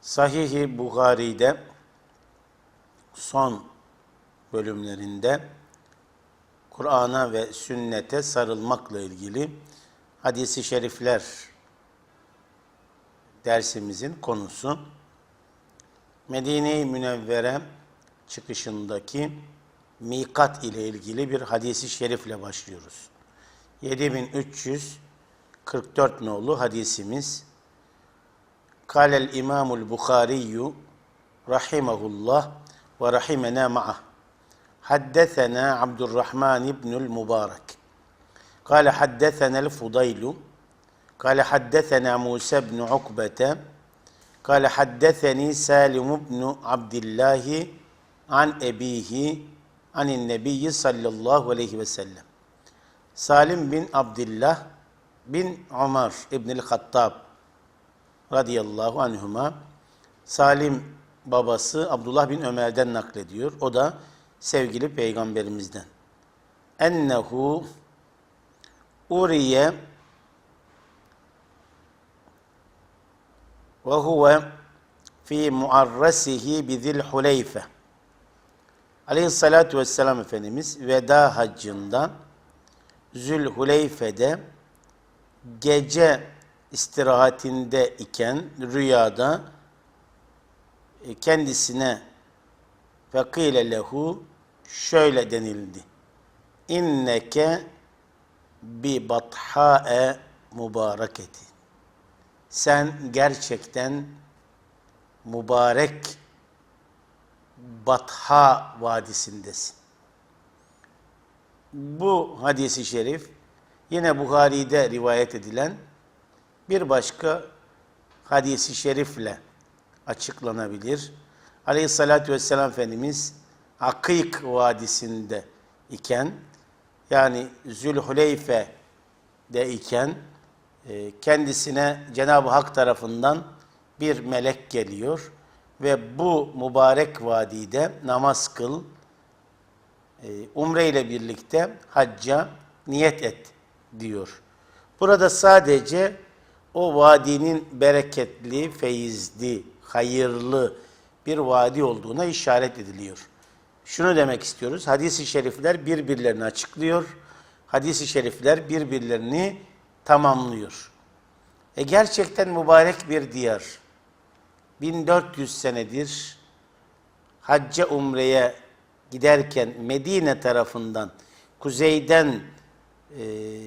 Sahih-i Buhari'de son bölümlerinde Kur'an'a ve sünnete sarılmakla ilgili hadisi şerifler dersimizin konusu. Medine-i Münevvere çıkışındaki mikat ile ilgili bir hadisi şerifle başlıyoruz. 7344 nolu hadisimiz قال الإمام البخاري رحمه الله ورحمنا معه حدثنا عبد الرحمن بن المبارك قال حدثنا الفضيل قال حدثنا موسى بن عقبة قال حدثني سالم بن عبد الله عن أبيه عن النبي صلى الله عليه وسلم سالم بن عبد الله بن عمر بن الخطاب radıyallahu anhuma Salim babası Abdullah bin Ömer'den naklediyor. O da sevgili peygamberimizden. Ennehu uriye ve huve fi muarrasihi bizil huleyfe. Aleyhissalatu vesselam Efendimiz veda haccında Zülhuleyfe'de gece istirahatinde iken rüyada e, kendisine fekile lehu şöyle denildi. İnneke bi batha'e mübareketi. Sen gerçekten mübarek Batha Vadisi'ndesin. Bu hadisi şerif yine Buhari'de rivayet edilen bir başka hadisi şerifle açıklanabilir. Aleyhissalatü vesselam Efendimiz Akik Vadisi'nde iken yani Zülhuleyfe'de iken e, kendisine Cenab-ı Hak tarafından bir melek geliyor ve bu mübarek vadide namaz kıl, e, umre ile birlikte hacca niyet et diyor. Burada sadece o vadinin bereketli, feyizli, hayırlı bir vadi olduğuna işaret ediliyor. Şunu demek istiyoruz. Hadis-i şerifler birbirlerini açıklıyor. Hadis-i şerifler birbirlerini tamamlıyor. E gerçekten mübarek bir diyar. 1400 senedir hacca umreye giderken Medine tarafından kuzeyden e,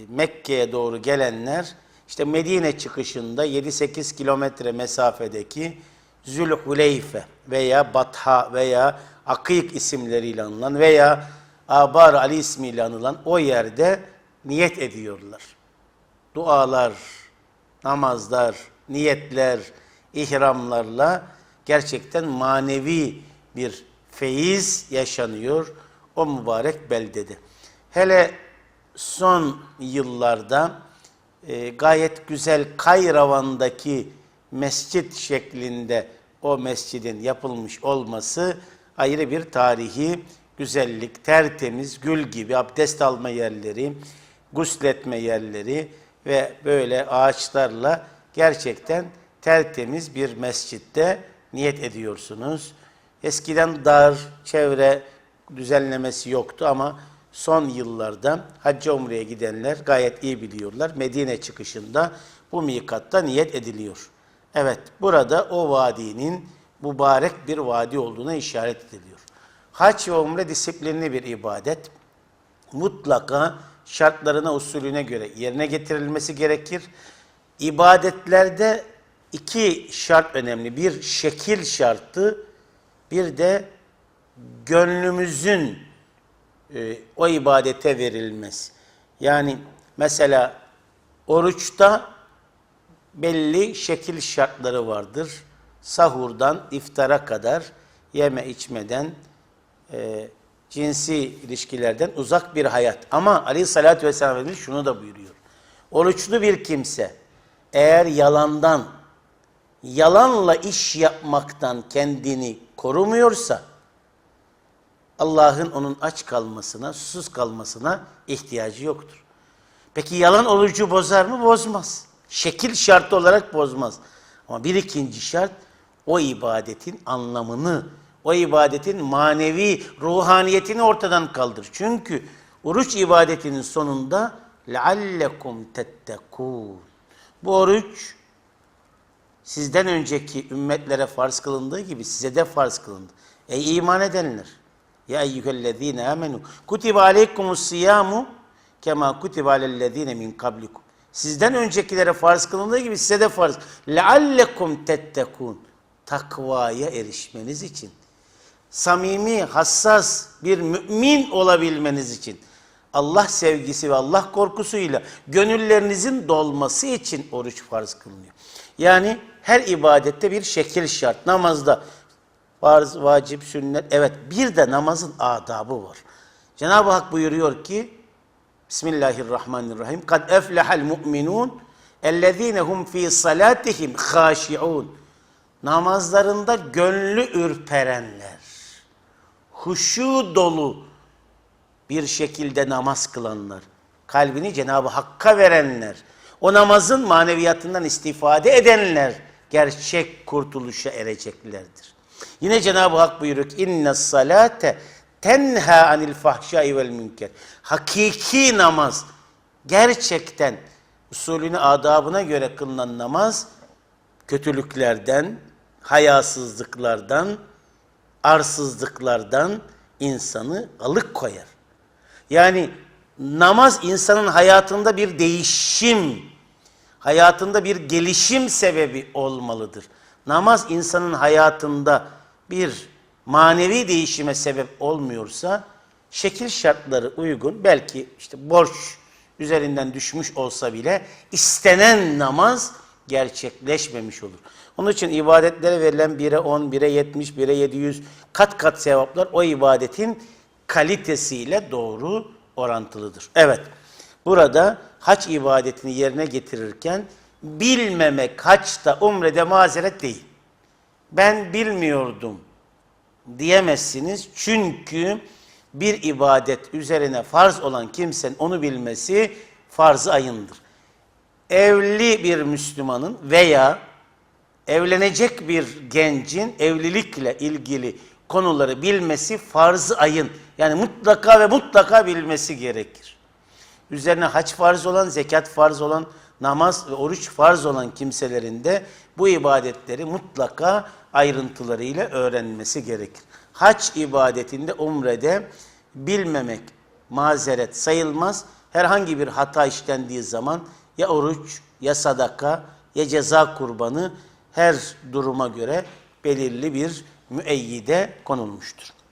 Mekke'ye doğru gelenler işte Medine çıkışında 7-8 kilometre mesafedeki Zülhuleyfe veya Batha veya Akik isimleriyle anılan veya Abar Ali ismiyle anılan o yerde niyet ediyorlar. Dualar, namazlar, niyetler, ihramlarla gerçekten manevi bir feyiz yaşanıyor o mübarek beldede. Hele son yıllarda e, gayet güzel Kayravan'daki mescit şeklinde o mescidin yapılmış olması ayrı bir tarihi güzellik, tertemiz, gül gibi abdest alma yerleri, gusletme yerleri ve böyle ağaçlarla gerçekten tertemiz bir mescitte niyet ediyorsunuz. Eskiden dar, çevre düzenlemesi yoktu ama son yıllarda hacca umreye gidenler gayet iyi biliyorlar. Medine çıkışında bu mikatta niyet ediliyor. Evet, burada o vadinin mübarek bir vadi olduğuna işaret ediliyor. Hac ve umre disiplinli bir ibadet. Mutlaka şartlarına, usulüne göre yerine getirilmesi gerekir. İbadetlerde iki şart önemli. Bir şekil şartı, bir de gönlümüzün e, o ibadete verilmesi. Yani mesela oruçta belli şekil şartları vardır. Sahurdan iftara kadar yeme içmeden, e, cinsi ilişkilerden uzak bir hayat. Ama aleyhissalatü vesselam Efendimiz şunu da buyuruyor. Oruçlu bir kimse eğer yalandan, yalanla iş yapmaktan kendini korumuyorsa, Allah'ın onun aç kalmasına, susuz kalmasına ihtiyacı yoktur. Peki yalan orucu bozar mı? Bozmaz. Şekil şartı olarak bozmaz. Ama bir ikinci şart, o ibadetin anlamını, o ibadetin manevi ruhaniyetini ortadan kaldır. Çünkü oruç ibadetinin sonunda لَعَلَّكُمْ تَتَّقُونَ Bu oruç sizden önceki ümmetlere farz kılındığı gibi size de farz kılındı. Ey iman edenler! Ya eyyühellezine amenu kutibe aleykumus siyamu kema kutibe alellezine min kablikum. Sizden öncekilere farz kılındığı gibi size de farz. Leallekum tettekun. Takvaya erişmeniz için. Samimi, hassas bir mümin olabilmeniz için. Allah sevgisi ve Allah korkusuyla gönüllerinizin dolması için oruç farz kılınıyor. Yani her ibadette bir şekil şart. Namazda farz, vacip, sünnet. Evet bir de namazın adabı var. Cenab-ı Hak buyuruyor ki Bismillahirrahmanirrahim. Kad eflehal mu'minun ellezine hum fi salatihim haşiun. Namazlarında gönlü ürperenler, huşu dolu bir şekilde namaz kılanlar, kalbini Cenab-ı Hakk'a verenler, o namazın maneviyatından istifade edenler gerçek kurtuluşa ereceklerdir. Yine Cenab-ı Hak buyuruyor ki inne salate tenha anil fahşai vel münker. Hakiki namaz gerçekten usulüne adabına göre kılınan namaz kötülüklerden, hayasızlıklardan, arsızlıklardan insanı alıkoyar. Yani namaz insanın hayatında bir değişim, hayatında bir gelişim sebebi olmalıdır. Namaz insanın hayatında bir manevi değişime sebep olmuyorsa şekil şartları uygun belki işte borç üzerinden düşmüş olsa bile istenen namaz gerçekleşmemiş olur. Onun için ibadetlere verilen 1'e 10, 1'e 70, 1'e 700 kat kat sevaplar o ibadetin kalitesiyle doğru orantılıdır. Evet, burada hac ibadetini yerine getirirken bilmemek haçta umrede mazeret değil. Ben bilmiyordum diyemezsiniz. Çünkü bir ibadet üzerine farz olan kimsenin onu bilmesi farz ayındır. Evli bir Müslümanın veya evlenecek bir gencin evlilikle ilgili konuları bilmesi farz ayın. Yani mutlaka ve mutlaka bilmesi gerekir. Üzerine haç farz olan, zekat farz olan, namaz ve oruç farz olan kimselerin de bu ibadetleri mutlaka ayrıntılarıyla öğrenmesi gerekir. Hac ibadetinde, umrede bilmemek mazeret sayılmaz. Herhangi bir hata işlendiği zaman ya oruç, ya sadaka, ya ceza kurbanı her duruma göre belirli bir müeyyide konulmuştur.